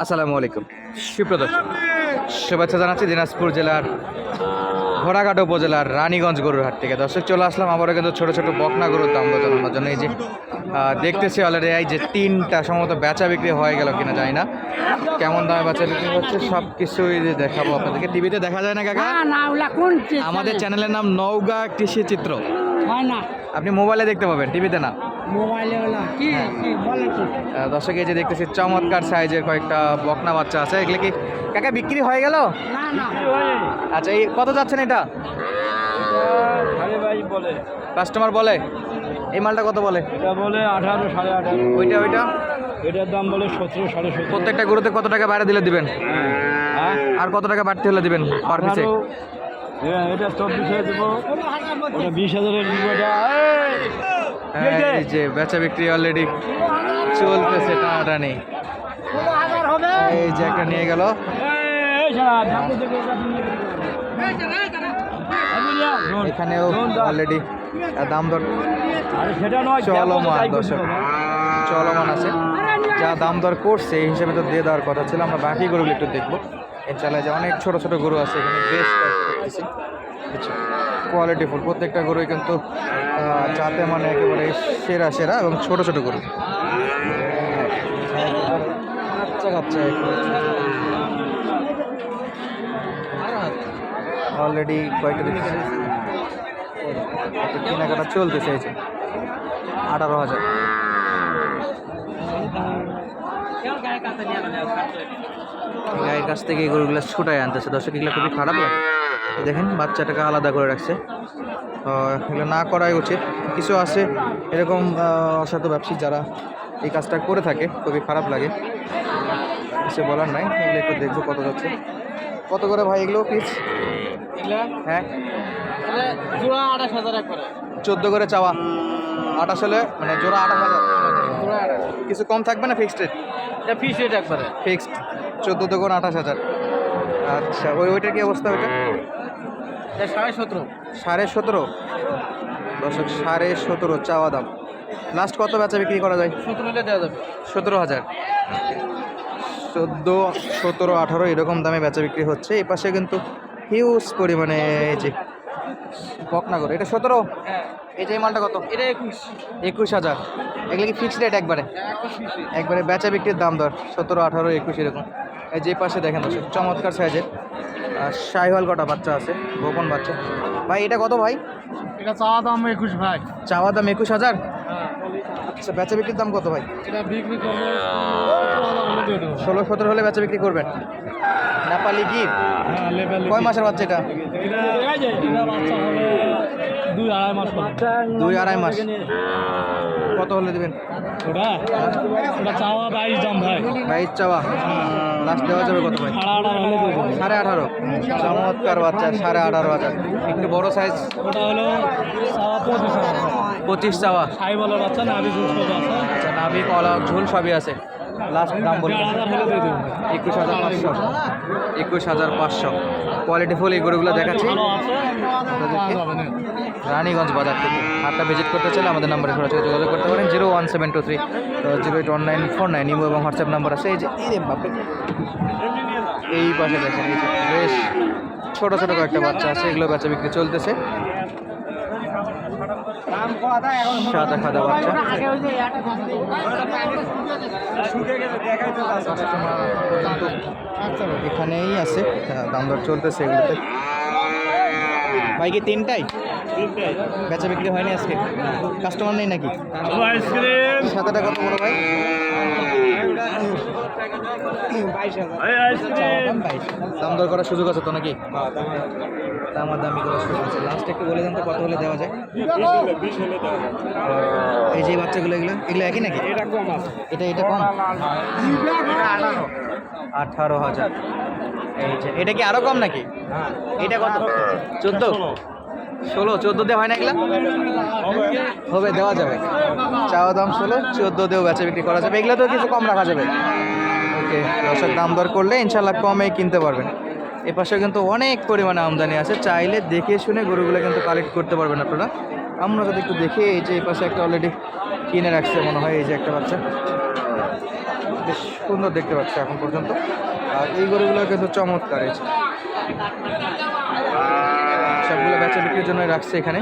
আসসালামু আলাইকুম। সুপ্রদর্শক শুভেচ্ছা জানাচ্ছি দিনাজপুর জেলার ঘোড়াঘাট উপজেলার রানীগঞ্জ গরুর হাট থেকে। দর্শক চলে আসলাম আবারও কিন্তু ছোটো ছোটো বকনা গরুর দাম জানানোর জন্য। এই যে দেখতেছি অলরেডি এই যে তিনটা সম্ভবত বেচা বিক্রি হয়ে গেল কিনা জানি না। কেমন দামে বেচা বিক্রি হচ্ছে সব কিছুই দেখাবো আপনাদেরকে। টিভিতে দেখা যায় না কাকা? আমাদের চ্যানেলের নাম নওগা কৃষি চিত্র। হয় না। আপনি মোবাইলে দেখতে পাবেন টিভিতে না। আহ, দর্শক এই যে দেখতেছি চমৎকার সাইজের কয়েকটা বকনা বাচ্চা আছে। এগুলো কি কাকা বিক্রি হয়ে গেল? না না। আচ্ছা এই কত যাচ্ছেন এটা? কাস্টমার বলে? এই মালটা কত বলে? এটা বলে আঠারো সাড়ে আঠারো। ওইটা ওইটা? এটার দাম বলে সতেরো সাড়ে সতেরো। প্রত্যেকটা গরুতে কত টাকা বাইরে দিলে দিবেন? হ্যাঁ। আর কত টাকা বাড়তি হলে দিবেন পার পিসে হ্যাঁ, এটা চব্বিশে দেবো বিশ হাজারের এই! হ্যাঁ, এই যে বেচা বিক্রি অলরেডি চলতেছে টানাটানি এই যে একটা নিয়ে গেল। এখানেও অলরেডি দাম দর চলমান দর্শক চলমান আছে যা দাম দর করছে, এই হিসেবে তো দিয়ে দেওয়ার কথা ছিল। আমরা বাকি গরুগুলো একটু দেখব। ইনশাল্লাহ যে অনেক ছোট ছোট গরু আছে, এখানে বেশ কোয়ালিটি ফুল প্রত্যেকটা গরুই কিন্তু যাতে মানে একেবারে সেরা সেরা এবং ছোট ছোট গরু। বাচ্চা কাচ্চা অলরেডি কয়েকটা কেনাকাটা চলতেছে এই যে। আঠারো হাজার। গায়ের কাছ থেকে গরুগুলো ছুটাই আনতেছে। দর্শক এগুলো খুবই খারাপ লাগে। দেখেন বাচ্চাটাকে আলাদা করে রাখছে। এগুলো না করাই উচিত। কিছু আছে এরকম অসাধু ব্যবসায়ী যারা এই কাজটা করে থাকে খুবই খারাপ লাগে। কিছু বলার নাই এগুলো একটু দেখব কত যাচ্ছে। কত করে ভাই এগুলো পিস হ্যাঁ। জোড়া আঠাশ হাজার চোদ্দ করে চাওয়া। আঠাশ হলে মানে জোড়া আঠাশ হাজার। কিছু কম থাকবে না ফিক্সড রেট এটা ফিস রেট একবারে। ফিক্সড চোদ্দ দোকান আঠাশ হাজার। আচ্ছা ওই ওইটার কি অবস্থা ওইটা? এটা সাড়ে সতেরো। সাড়ে সতেরো? দশক সাড়ে সতেরো চাওয়া দাম। লাস্ট কত বেচা বিক্রি করা যায়? সতেরো হলে দেওয়া যাবে। সতেরো হাজার। চোদ্দ সতেরো আঠারো এরকম দামে বেচা বিক্রি হচ্ছে। এই পাশে কিন্তু হিউজ পরিমাণে এই যে বকনাগর। এটা সতেরো? এই মালটা কত? এটা একুশ। একুশ হাজার। এগুলো কি ফিক্সড রেট একবারে? একবারে বেচা বিক্রির দাম দর সতেরো আঠারো একুশ এরকম। এই যে পাশে দেখেন দর্শক চমৎকার সাইজের আর শাহিওয়াল কটা বাচ্চা আছে? গোপন বাচ্চা। ভাই এটা কত ভাই? এটা চাওয়া দাম একুশ ভাই। চাওয়া দাম একুশ হাজার? আচ্ছা বেচা বিক্রির দাম কত ভাই? এটা বিক্রি ষোলো সতেরো হলে বেচা বিক্রি করবেন। নেপালি গির হ্যাঁ কয় মাসের বাচ্চা এটা? বাচ্চা দুই আড়াই মাস দুই আড়াই মাস। কত হলে দেবেন? ওটা? ওটা চাওয়া বাইশ দাম ভাই। ভাই চাওয়া। লাস্ট দেওয়া যাবে কত ভাই? সাড়ে আঠারো। চমৎকার বাচ্চা সাড়ে আঠারো হাজার। একটু বড় সাইজ ওটা হলো চাওয়া পঁচিশ পঁচিশ চাওয়া। সাই বাচ্চা আছে। আচ্ছা নাভি কলা ঝোল সবই আছে। লাস্ট দাম দেবো একুশ হাজার পাঁচশো। একুশ হাজার পাঁচশো। কোয়ালিটি ফুল এই গরুগুলো দেখাচ্ছি। রানীগঞ্জ বাজার থেকে হাটটা ভিজিট করতে চাইলে আমাদের নাম্বারে সরাসরি যোগাযোগ করতে পারেন। Zero one seven two three zero eight one nine four nine imo এবং হোয়াটসঅ্যাপ নাম্বার আছে। এই যে, এই পাশে দেখেন বেশ ছোটো ছোটো কয়েকটা বাচ্চা আছে, এগুলো বাচ্চা বিক্রি চলতেছে। সাদা খাদা বাচ্চা। এখানেই আছে দাম দর চলতেছে এগুলোতে। ভাই কি তিনটাই? বেচা বিক্রি হয়নি আজকে? কাস্টমার নেই নাকি? সাদাটা কত বড় ভাই? দাম দর করার সুযোগ আছে তো নাকি? দামার দামি করার সুযোগ আছে। লাস্ট একটু বলে দেন তো কত হলে দেওয়া যায়? এই যে বাচ্চাগুলো এগুলো? এগুলো একই নাকি? এটা কম আছে। এটা এটা কম? আঠারো হাজার। এই যে এটা কি আরও কম নাকি? এটা কত? চোদ্দ? ষোলো? চোদ্দ দিয়ে হয় না এগুলা? হবে দেওয়া যাবে। চাওয়া দাম ষোলো চোদ্দ দিয়েও বেচা বিক্রি করা যাবে। এগুলো তো কিছু কম রাখা যাবে। ওকে দর্শক দাম দর করলে ইনশাল্লাহ কমে কিনতে পারবেন। এ পাশে কিন্তু অনেক পরিমাণে আমদানি আছে। চাইলে দেখে শুনে গরুগুলো কিন্তু কালেক্ট করতে পারবেন আপনারা। আমরা যদি একটু দেখি, এই যে এই পাশে একটা অলরেডি কিনে রাখছে মনে হয়, এই যে একটা বাচ্চা। বেশ সুন্দর দেখতে পাচ্ছি এখন পর্যন্ত। আর এই গরুগুলো কিন্তু চমৎকার, এই। সবগুলো বেচা বিক্রির জন্য রাখছে এখানে।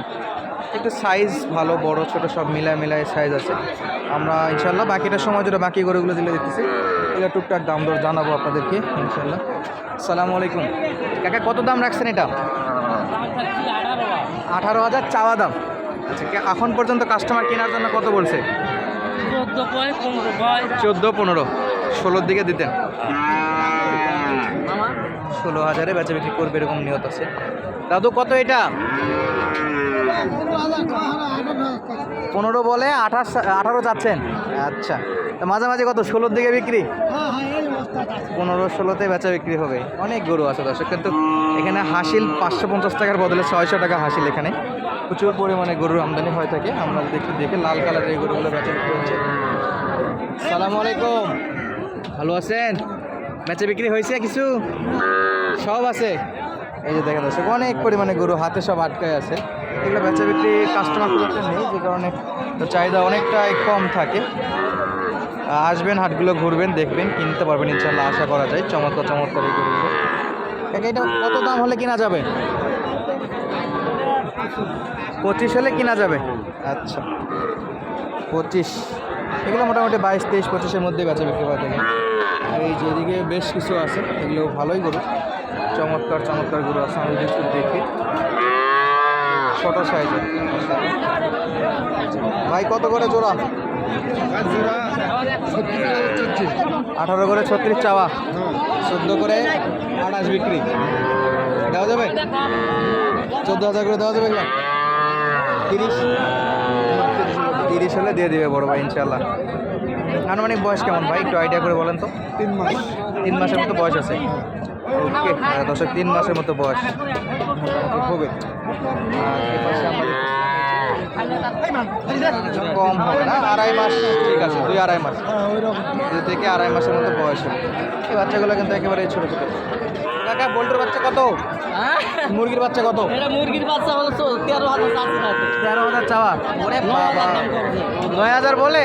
একটু সাইজ ভালো, বড়, ছোট সব মিলায় মিলায় সাইজ আছে। আমরা ইনশাল্লাহ বাকিটা সময় যেটা বাকি গরুগুলো দিলে দিতেছি। এগুলো টুকটাক দাম দর জানাব আপনাদেরকে ইনশাল্লাহ সালামু আলাইকুম। কাকা, কত দাম রাখছেন এটা? আঠারো হাজার চাওয়া দাম। আচ্ছা এখন পর্যন্ত কাস্টমার কেনার জন্য কত বলছে? চোদ্দ, পনেরো। ষোলোর দিকে দিতেন। ষোলো হাজারে বেচা বিক্রি করবে এরকম নিয়ত আছে। দাদু, কত এটা? পনেরো বলে আঠাশ, আঠারো যাচ্ছেন আচ্ছা। তা মাঝামাঝি কত? ষোলোর দিকে বিক্রি? পনেরো ষোলোতে বেচা বিক্রি হবে। অনেক গরু আছে দর্শক, কিন্তু এখানে হাসিল পাঁচশো পঞ্চাশ টাকার বদলে ছয়শো টাকা হাসিল এখানে। প্রচুর পরিমাণে গরুর আমদানি হয়ে থাকে। আমরা দেখি দেখে লাল কালারের এই গরুগুলো বেচা বিক্রি হচ্ছে। সালামু আলাইকুম। ভালো আছেন? বেচা বিক্রি হয়েছে কিছু? সব আছে? এই যে দেখেন দর্শক, অনেক পরিমাণে গরু হাতে সব আটকায় আছে। এগুলো বেচা বিক্রি কাস্টমার খুব একটা নেই, যে কারণে চাহিদা অনেকটাই কম থাকে। আসবেন, হাটগুলো ঘুরবেন, দেখবেন, কিনতে পারবেন ইনশাল্লাহ আশা করা যায়। চমৎকার চমৎকার এটা কত দাম হলে কিনা যাবে? পঁচিশ হলে কিনা যাবে? আচ্ছা। পঁচিশ। এগুলো মোটামুটি বাইশ, তেইশ, পঁচিশের মধ্যে বেচা বিক্রি করা থাকে আর এই যেদিকে বেশ কিছু আছে, এগুলো ভালোই গরু। চমৎকার চমৎকার গরু আছে, আমি দেখি। ছোট সাইজের ভাই কত করে জোড়া? আঠারো করে ছত্রিশ চাওয়া। চোদ্দ করে আঠাশ বিক্রি। দেওয়া যাবে? চোদ্দ হাজার করে দেওয়া যাবে? তিরিশ? তিরিশ হলে দিয়ে দেবে বড় ভাই ইনশাল্লাহ আনুমানিক বয়স কেমন ভাই? একটু আইডিয়া করে বলেন তো। তিন মাস। তিন মাসের মতো বয়স আছে। দশক তিন মাসের মতো বয়স। দেখতেছি কম হবে না আড়াই মাস ঠিক আছে দুই আড়াই মাস। দুই থেকে আড়াই মাসের মতো বয়স হবে। এই বাচ্চাগুলো কিন্তু একেবারে ছোটো ছোটো। কাকা বোল্টের বাচ্চা কত? মুরগির বাচ্চা কত? মুরগির বাচ্চা হলো তেরো হাজার তেরো হাজার চাওয়া? নয় হাজার বলে?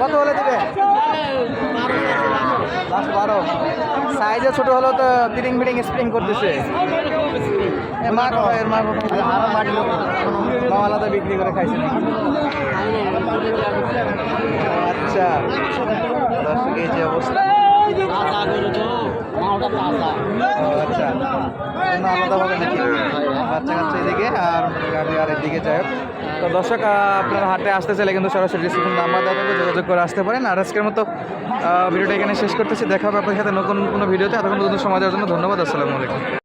কত হলে দিবে? বারো। সাইজে ছোট হলো তো বিডিং বিডিং স্প্রিং করতেছে মা কোথায়? এর মা? মা আলাদা বিক্রি করে খাইছে? আচ্ছা দর্শক এই যে অবস্থা আচ্ছা আলাদাভাবে নাকি বাচ্চা কাচ্চা এদিকে, আর গাড়ি আর এদিকে যাই তো দর্শক আপনার হাটে আসতে চাইলে কিন্তু সরাসরি ডিসক্রিপশন নাম্বার দেওয়া যোগাযোগ করে আসতে পারেন। আর আজকের মতো ভিডিওটা এখানে শেষ করতেছি। দেখা হবে আপনার সাথে নতুন কোনো ভিডিওতে। এতক্ষণ নতুন সময় দেওয়ার জন্য ধন্যবাদ। আসসালামু আলাইকুম।